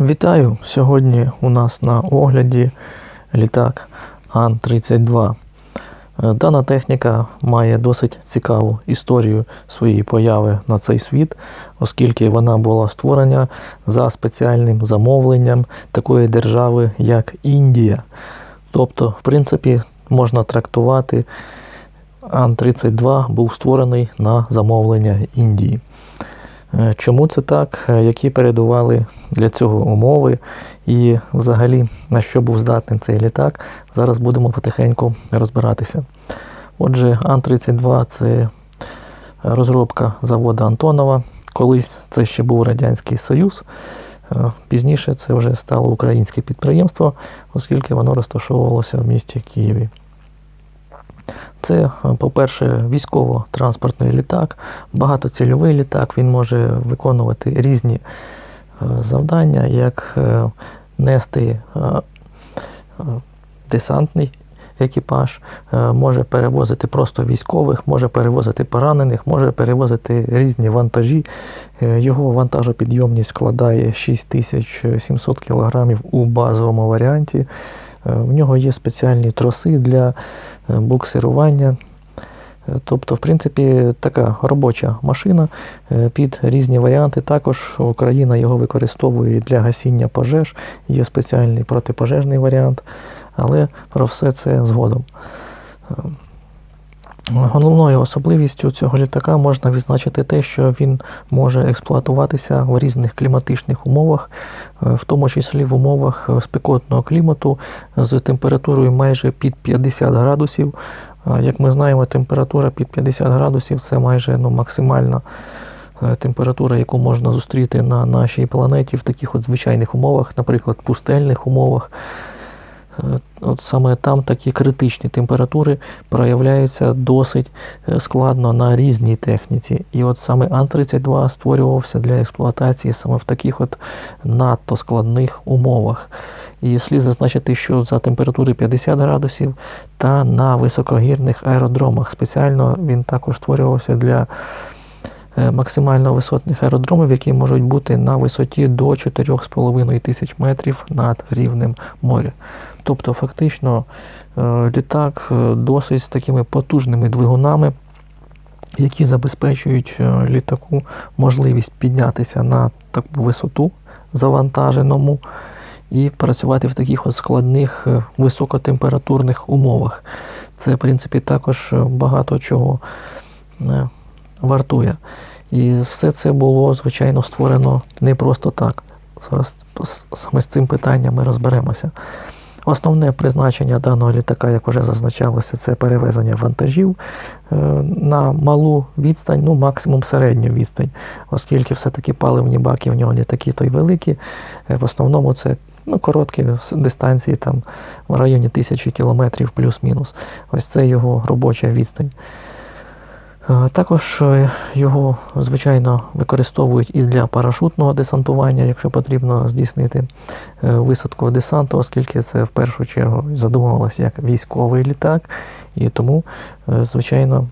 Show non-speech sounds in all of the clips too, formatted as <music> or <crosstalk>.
Вітаю! Сьогодні у нас на огляді літак Ан-32. Е, Дана техніка має досить цікаву історію своєї появи на цей світ, оскільки вона була створена за спеціальним замовленням такої держави, як Індія. Тобто, в принципі, можна трактувати, Ан-32 був створений на замовлення Індії. Е, Чому це так? Е, Які передували для цього умови, і взагалі на що був здатний цей літак? Зараз будемо потихеньку розбиратися. Отже, Ан-32 це розробка заводу Антонова. Колись це ще був Радянський Союз. Е, Пізніше це вже стало українське підприємство, оскільки воно розташовувалося в місті Києві. Це, е, по-перше, військово-транспортний літак, багатоцільовий літак. Він може виконувати різні е, завдання, як е, нести десантний екіпаж, може перевозити просто військових, може перевозити поранених, може перевозити різні вантажі. Його вантажопідйомність складає 6700 кг у базовому варіанті. Е, В нього є спеціальні троси для е, буксирування. Е, Тобто, в принципі, така робоча машина під різні варіанти. Також Україна його використовує для гасіння пожеж. Є спеціальний протипожежний варіант, але про все це згодом. Головною особливістю цього літака можна відзначити те, що він може експлуатуватися в різних кліматичних умовах, е, в тому числі в умовах е, спекотного клімату з температурою майже під 50 градусів. Як ми знаємо, температура під 50 градусів це майже ну, максимальна е, температура, яку можна зустріти на нашій планеті в таких от звичайних умовах, наприклад, пустельних умовах. Е, От саме там такі критичні температури проявляються досить е, складно на різній техніці. І от саме Ан-32 створювався для експлуатації саме в таких от надто складних умовах. І слід зазначити, що за температури 50 градусів та на високогірних аеродромах. Спеціально він також створювався для е, максимально висотних аеродромів, які можуть бути на висоті до 4,5 тисяч метрів над рівнем моря. Тобто, фактично, е, літак е, досить з такими потужними двигунами, які забезпечують е, літаку можливість піднятися на таку висоту завантаженому і працювати в таких от складних високотемпературних умовах. Це, в принципі, також багато чого вартує. І все це було, звичайно, створено не просто так. Зараз з цим питанням ми розберемося. Основне призначення даного літака, як вже зазначалося, це перевезення вантажів е, на малу відстань, ну максимум середню відстань, оскільки все-таки паливні баки в нього не такі то й великі. Е, В основному це ну, короткі дистанції там в районі тисячі кілометрів плюс-мінус. Ось це його робоча відстань. Також е, його, звичайно, використовують і для парашутного десантування, якщо потрібно здійснити е, висадку десанту, оскільки це в першу чергу задумувалося як військовий літак, і тому, е, звичайно,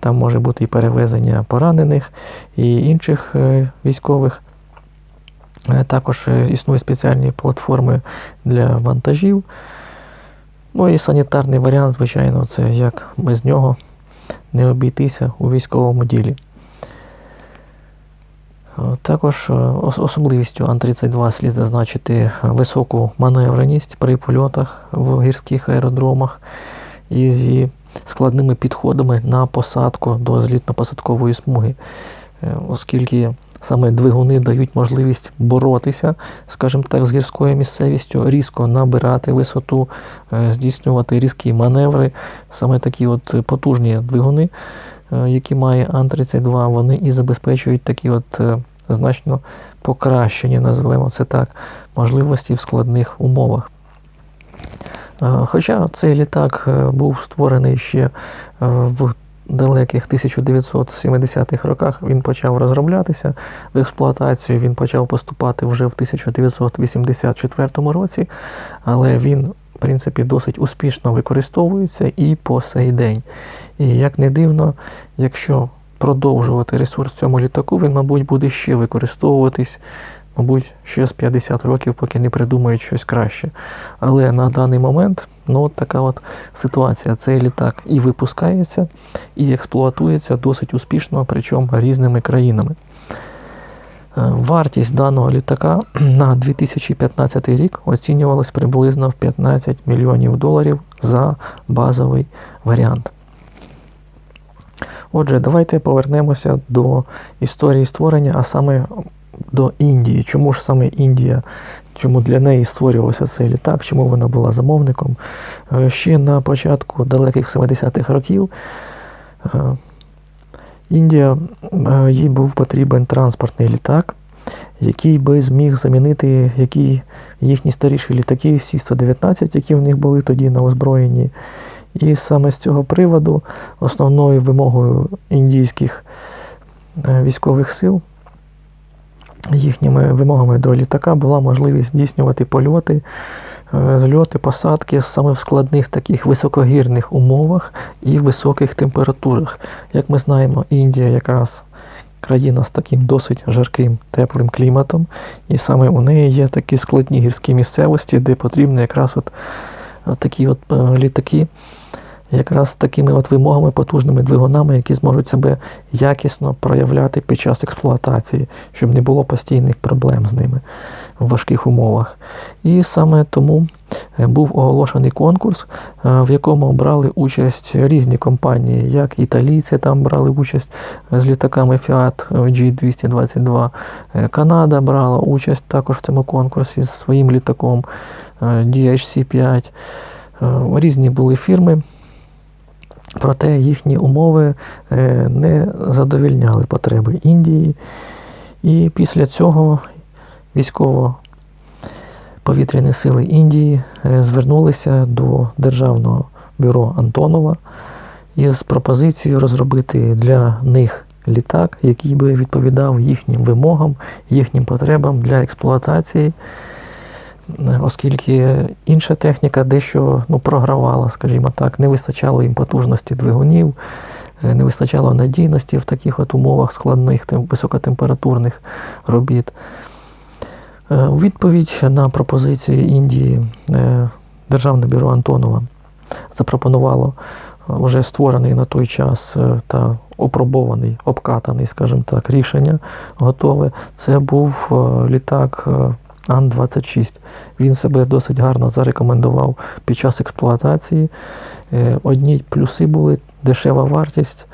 там може бути і перевезення поранених і інших військових. Також існують спеціальні платформи для вантажів. Ну і санітарний варіант, звичайно, це як без нього не обійтися у військовому ділі. Е, Також е, особливістю Ан-32 слід зазначити високу маневреність при польотах в гірських аеродромах і зі складними підходами на посадку до злітно-посадкової смуги, Е, оскільки саме двигуни дають можливість боротися, скажімо так, з гірською місцевістю, різко набирати висоту, е, здійснювати різкі маневри. Саме такі от потужні двигуни, е, які має Ан-32, вони і забезпечують такі от е, значно покращені, називаємо це так, можливості в складних умовах. Хоча цей літак був створений ще в далеких 1970-х роках, він почав розроблятися в експлуатацію, він почав поступати вже в 1984 році, але він, в принципі, досить успішно використовується і по сей день. І як не дивно, якщо продовжувати ресурс цьому літаку, він, мабуть, буде ще використовуватись мабуть, ще з 50 років, поки не придумають щось краще. Але на даний момент ну, от така от ситуація. Цей літак і випускається, і експлуатується досить успішно, причому різними країнами. Е, Вартість даного літака <clears throat> на 2015 рік оцінювалась приблизно в 15 мільйонів доларів за базовий варіант. Отже, давайте повернемося до історії створення, а саме до Індії. Чому ж саме Індія? Чому для неї створювався цей літак, чому вона була замовником? Е, Ще на початку далеких 70-х років е, Індія, е, їй був потрібен транспортний літак, який би зміг замінити які їхні старіші літаки Сі-119, які в них були тоді на озброєнні. І саме з цього приводу основною вимогою індійських військових сил, їхніми вимогами до літака була можливість здійснювати польоти, е, зльоти, посадки саме в складних таких високогірних умовах і високих температурах. Як ми знаємо, Індія якраз країна з таким досить жарким теплим кліматом, і саме у неї є такі складні гірські місцевості, де потрібно якраз от, от такі от е, літаки якраз такими от вимогами, потужними двигунами, які зможуть себе якісно проявляти під час експлуатації, щоб не було постійних проблем з ними в важких умовах. І саме тому е, був оголошений конкурс, е, в якому брали участь різні компанії, як італійці там брали участь з літаками Fiat G222, е, Канада брала участь також в цьому конкурсі з своїм літаком DHC-5. Різні були фірми. Проте їхні умови е, не задовільняли потреби Індії. І після цього військово-повітряні сили Індії е, звернулися до Державного бюро Антонова із пропозицією розробити для них літак, який би відповідав їхнім вимогам, їхнім потребам для експлуатації оскільки інша техніка дещо ну, програвала, скажімо так, не вистачало їм потужності двигунів, е, не вистачало надійності в таких от умовах складних високотемпературних робіт. Е, у відповідь на пропозицію Індії е, Державне бюро Антонова запропонувало вже створений на той час та опробований, обкатаний, скажімо так, рішення готове. Це був літак Ан-26. Він себе досить гарно зарекомендував під час експлуатації. Е, одні плюси були дешева вартість,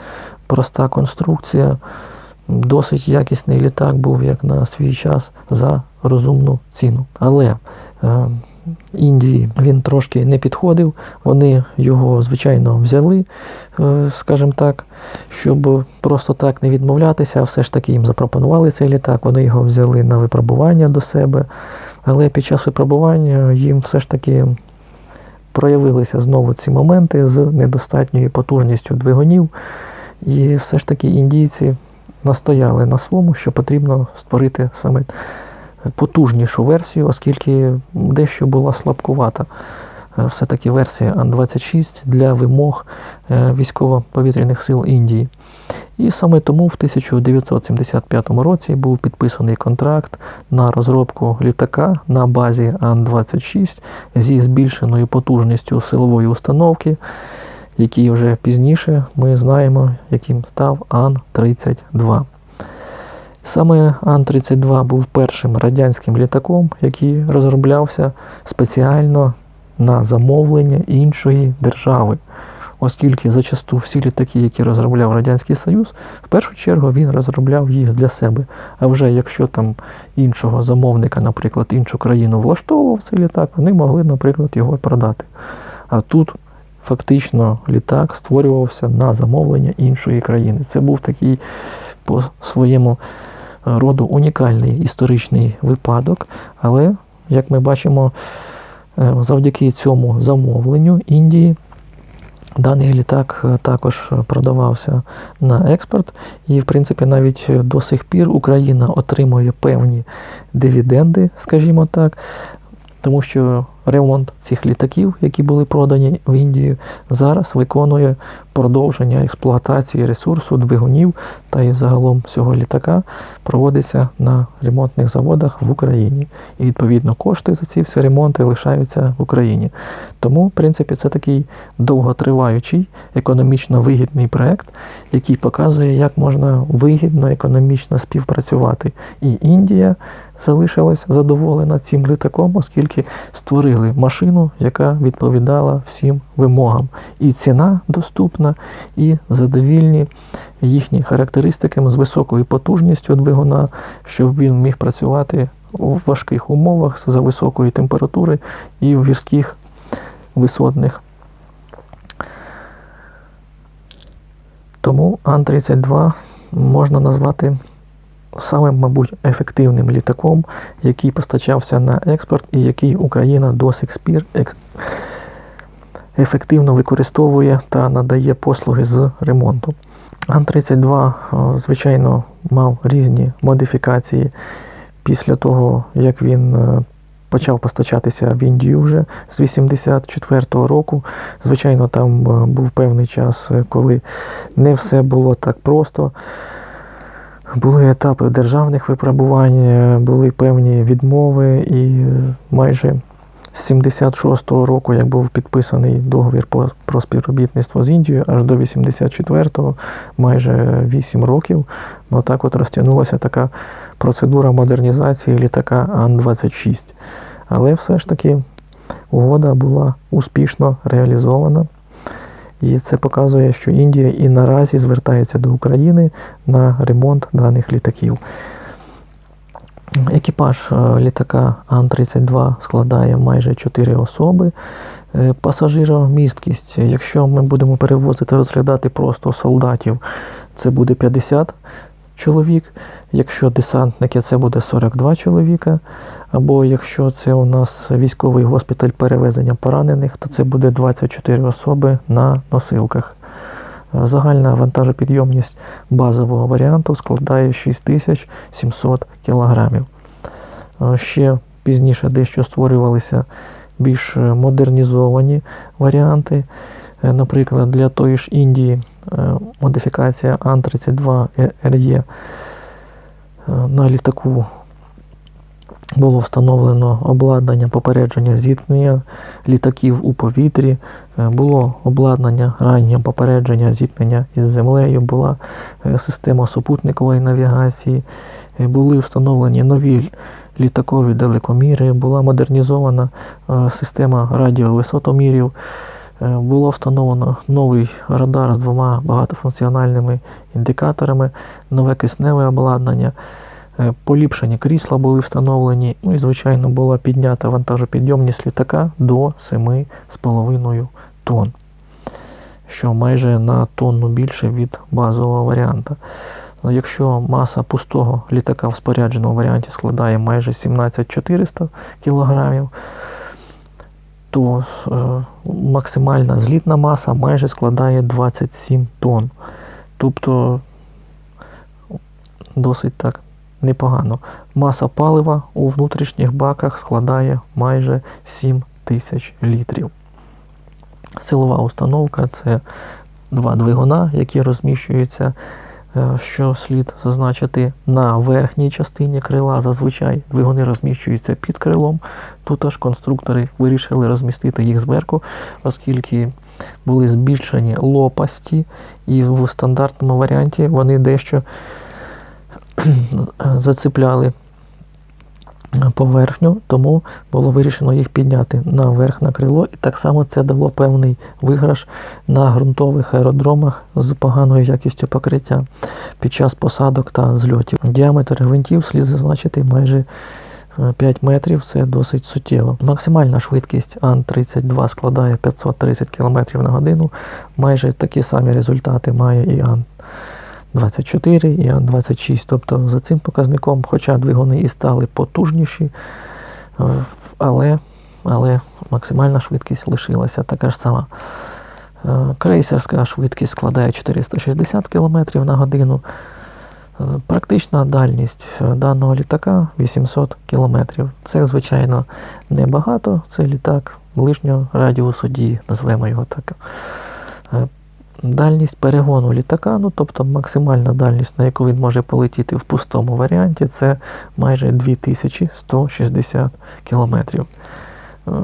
проста конструкція, досить якісний літак був як на свій час за розумну ціну. Але е, Індії він трошки не підходив. Вони його, звичайно, взяли, е, скажімо так, щоб просто так не відмовлятися, все ж таки їм запропонували цей літак, вони його взяли на випробування до себе. Але під час випробування їм все ж таки проявилися знову ці моменти з недостатньою потужністю двигунів. І все ж таки індійці настояли на своєму, що потрібно створити саме потужнішу версію, оскільки дещо була слабкувата. Е, все-таки версія Ан-26 для вимог е, військово-повітряних сил Індії. І саме тому в 1975 році був підписаний контракт на розробку літака на базі Ан-26 зі збільшеною потужністю силової установки, який вже пізніше ми знаємо, яким став Ан-32. Саме Ан-32 був першим радянським літаком, який розроблявся спеціально на замовлення іншої держави. Оскільки зачасту всі літаки, які розробляв Радянський Союз, в першу чергу він розробляв їх для себе. А вже якщо там іншого замовника, наприклад, іншу країну влаштовував цей літак, вони могли, наприклад, його продати. А тут фактично літак створювався на замовлення іншої країни. Це був такий по своєму роду унікальний історичний випадок, але, як ми бачимо, е, завдяки цьому замовленню Індії. Даний літак е, також продавався на експорт, і, в принципі, навіть до сих пір Україна отримує певні дивіденди, скажімо так, тому що ремонт цих літаків, які були продані в Індію, зараз виконує продовження експлуатації ресурсу двигунів та і загалом всього літака проводиться на ремонтних заводах в Україні. І відповідно кошти за ці всі ремонти лишаються в Україні. Тому, в принципі, це такий довготриваючий, економічно вигідний проект, який показує, як можна вигідно, економічно співпрацювати. І Індія залишилась задоволена цим літаком, оскільки створили машину, яка відповідала всім вимогам. І ціна доступна, і задовільні їхні характеристики з високою потужністю двигуна, щоб він міг працювати у важких умовах за високої температури і в гірських висотних. Тому Ан-32 можна назвати самим, мабуть, ефективним літаком, який постачався на експорт і який Україна до сих спір ек- ефективно використовує та надає послуги з ремонту. Ан-32, звичайно, мав різні модифікації після того, як він е, почав постачатися в Індію вже з 84-го року. Звичайно, там е, був певний час, е, коли не все було так просто. Були етапи державних випробувань, е, були певні відмови, і е, майже з 76-го року, як був підписаний договір про співробітництво з Індією, аж до 84-го, майже 8 років, ну так от розтягнулася така процедура модернізації літака Ан-26. Але все ж таки угода була успішно реалізована. І це показує, що Індія і наразі звертається до України на ремонт даних літаків. Екіпаж е, літака Ан-32 складає майже 4 особи. Е, Пасажиромісткість, якщо ми будемо перевозити, розглядати просто солдатів, це буде 50 чоловік. Якщо десантники, це буде 42 чоловіка. Або якщо це у нас військовий госпіталь перевезення поранених, то це буде 24 особи на носилках. Е, Загальна вантажопідйомність базового варіанту складає 6700 кг. Ще пізніше дещо створювалися більш е, модернізовані варіанти. Е, Наприклад, для тої ж Індії е, модифікація Ан-32 RE е, на літаку було встановлено обладнання попередження зіткнення літаків у повітрі, е, було обладнання раннього попередження зіткнення із землею, була е, система супутникової навігації, е, були встановлені нові літакові далекоміри, була модернізована система радіовисотомірів. Було встановлено новий радар з двома багатофункціональними індикаторами, нове кисневе обладнання. Е, Поліпшені крісла були встановлені, ну і, звичайно, була піднята вантажопідйомність літака до 7,5 тонн, що майже на тонну більше від базового варіанта. Ну, Якщо маса пустого літака в спорядженому варіанті складає майже 17400 кг, то е, максимальна злітна маса майже складає 27 тонн. Тобто досить так непогано. Маса палива у внутрішніх баках складає майже 7 тисяч літрів. Силова установка це два двигуна, які розміщуються, е, що слід зазначити на верхній частині крила. Зазвичай двигуни розміщуються під крилом. Тут аж конструктори вирішили розмістити їх зверху, оскільки були збільшені лопасті, і в стандартному варіанті вони дещо <clears throat> зацепляли поверхню, тому було вирішено їх підняти наверх на крило, і так само це дало певний виграш на ґрунтових аеродромах з поганою якістю покриття під час посадок та зльотів. Діаметр гвинтів слід зазначити майже е, 5 метрів, це досить суттєво. Максимальна швидкість Ан-32 складає 530 км на годину. Майже такі самі результати має і Ан. 24 і Ан-26. Тобто за цим показником, хоча двигуни і стали потужніші, е, але, але максимальна швидкість лишилася така ж сама. Е, Крейсерська швидкість складає 460 км на годину. Е, Практична дальність даного літака 800 км. Це, звичайно, небагато. Це літак ближнього радіусу дії, назвемо його так. Е, Дальність перегону літака, ну тобто максимальна дальність, на яку він може полетіти в пустому варіанті, це майже 2160 км.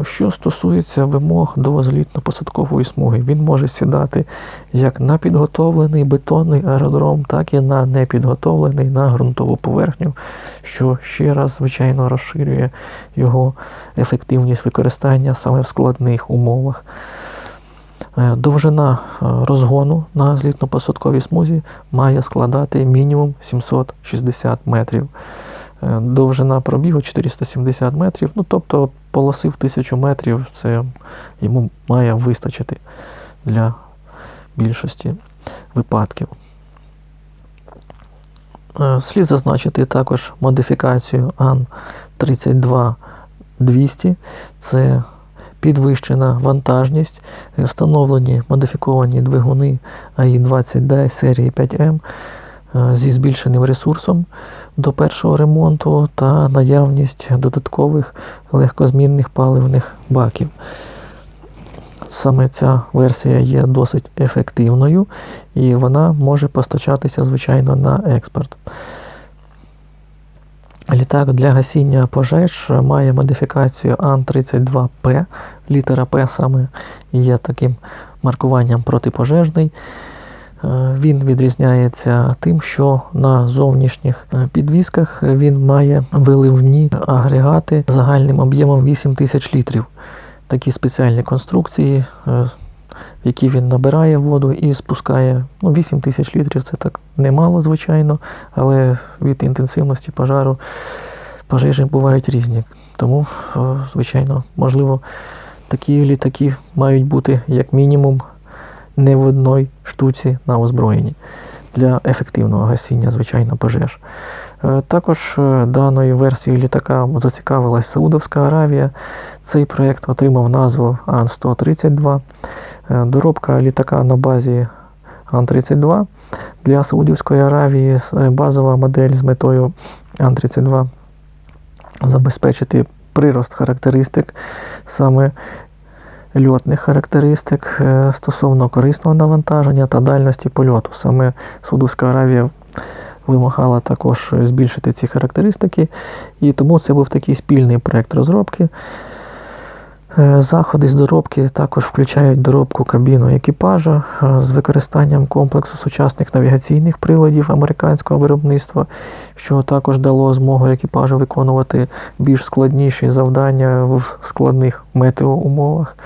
Що стосується вимог до злітно-посадкової смуги, він може сідати як на підготовлений бетонний аеродром, так і на непідготовлений на ґрунтову поверхню, що ще раз, звичайно, розширює його ефективність використання саме в складних умовах. Е, Довжина е, розгону на злітно-посадковій смузі має складати мінімум 760 метрів. Е, Довжина пробігу 470 метрів, ну тобто полоси в 1000 метрів це йому має вистачити для більшості випадків. Слід зазначити також модифікацію АН-32 200. Це підвищена вантажність, е, встановлені модифіковані двигуни АІ-20D серії 5М е, зі збільшеним ресурсом до першого ремонту та наявність додаткових легкозмінних паливних баків. Саме ця версія є досить ефективною і вона може постачатися, звичайно, на експорт. Літак для гасіння пожеж має модифікацію АН-32П. Літера П саме є таким маркуванням протипожежний. Е, Він відрізняється тим, що на зовнішніх е, підвісках він має виливні агрегати загальним об'ємом 8000 літрів. Такі спеціальні конструкції, е, які він набирає воду і спускає. Ну, 8 тисяч літрів це так немало, звичайно, але від інтенсивності пожару пожежі бувають різні. Тому, е, звичайно, можливо, такі літаки мають бути як мінімум не в одній штуці на озброєнні для ефективного гасіння, звичайно, пожеж. Е, Також е, даною версією літака зацікавилась Саудовська Аравія. Цей проєкт отримав назву Ан-132. Е, Доробка літака на базі Ан-32 для Саудівської Аравії базова модель з метою Ан-32 забезпечити прирост характеристик саме льотних характеристик стосовно корисного навантаження та дальності польоту. Саме Саудовська Аравія вимагала також збільшити ці характеристики, і тому це був такий спільний проєкт розробки. Е, Заходи з доробки також включають доробку кабіну екіпажа е, з використанням комплексу сучасних навігаційних приладів американського виробництва, що також дало змогу екіпажу виконувати більш складніші завдання в складних метеоумовах,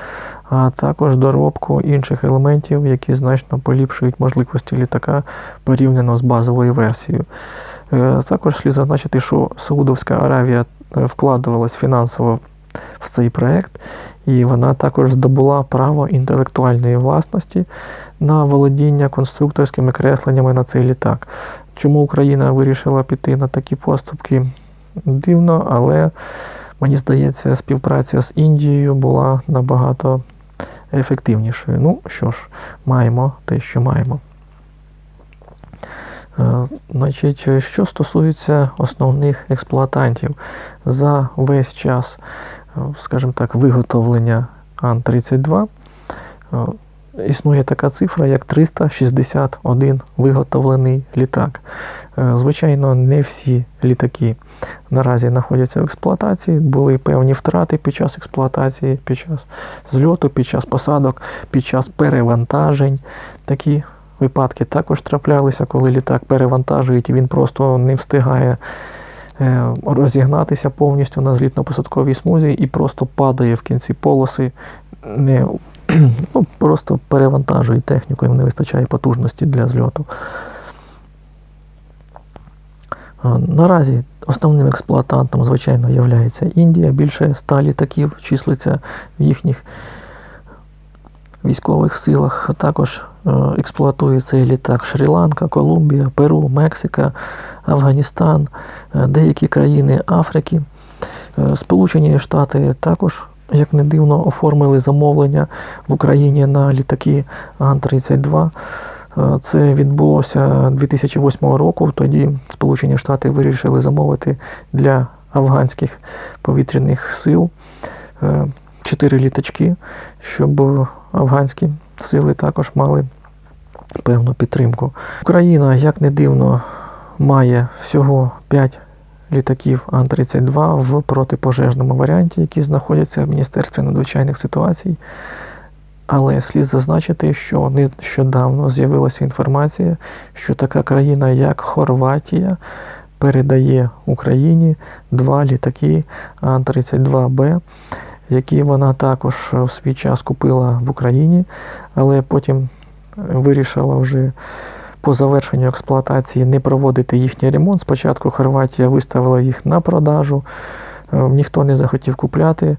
а також доробку інших елементів, які значно поліпшують можливості літака порівняно з базовою версією. Е, Також слід зазначити, що Саудовська Аравія е, вкладувалась фінансово в цей проект, і вона також здобула право інтелектуальної власності на володіння конструкторськими кресленнями на цей літак. Чому Україна вирішила піти на такі поступки? Дивно, але мені здається, співпраця з Індією була набагато ефективнішою. Ну що ж, маємо те, що маємо. Е, Значить, що стосується основних експлуатантів, за весь час, е, скажімо так, виготовлення Ан-32 е, існує така цифра, як 361 виготовлений літак. Звичайно, не всі літаки наразі знаходяться в експлуатації, були певні втрати під час експлуатації, під час зльоту, під час посадок, під час перевантажень. Такі випадки також траплялися, коли літак перевантажують і він просто не встигає е, розігнатися повністю на злітно-посадковій смузі і просто падає в кінці полоси, не, <clears throat> ну, просто перевантажує техніку, їм не вистачає потужності для зльоту. Е, Наразі основним експлуатантом, звичайно, є Індія. Більше ста літаків числиться в їхніх військових силах. Також е, експлуатує цей літак Шрі-Ланка, Колумбія, Перу, Мексика, Афганістан, е, деякі країни Африки. Е, Сполучені Штати також, як не дивно, оформили замовлення в Україні на літаки Ан-32. Е, Це відбулося 2008 року. Тоді Сполучені Штати вирішили замовити для афганських повітряних сил е, чотири літачки, щоб афганські сили також мали певну підтримку. Україна, як не дивно, має всього 5 літаків Ан-32 в протипожежному варіанті, які знаходяться в Міністерстві надзвичайних ситуацій. Але слід зазначити, що нещодавно з'явилася інформація, що така країна, як Хорватія, передає Україні два літаки Ан-32Б, які вона також в свій час купила в Україні, але потім вирішила вже по завершенню експлуатації не проводити їхній ремонт. Спочатку Хорватія виставила їх на продажу, е, ніхто не захотів купляти.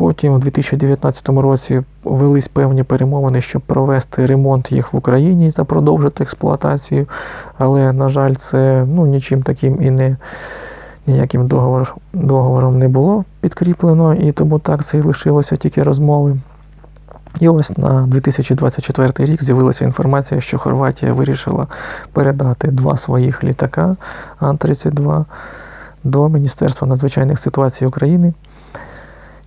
Потім у 2019 році велись певні перемовини, щоб провести ремонт їх в Україні та продовжити експлуатацію. Але, на жаль, це ну, нічим таким і не ніяким договор, договором не було підкріплено, і тому так це і лишилося тільки розмови. І ось на 2024 рік з'явилася інформація, що Хорватія вирішила передати два своїх літака Ан-32 до Міністерства надзвичайних ситуацій України.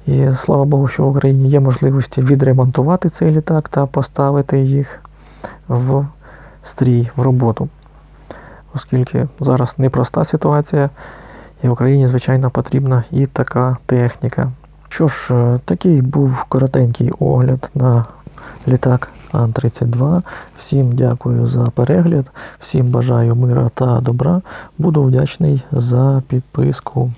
І слава Богу, що в Україні є можливості відремонтувати цей літак та поставити їх в стрій, в роботу. Оскільки зараз непроста ситуація, і Україні, звичайно, потрібна і така техніка. Що ж, е, такий був коротенький огляд на літак Ан-32. Всім дякую за перегляд, всім бажаю мира та добра. Буду вдячний за підписку.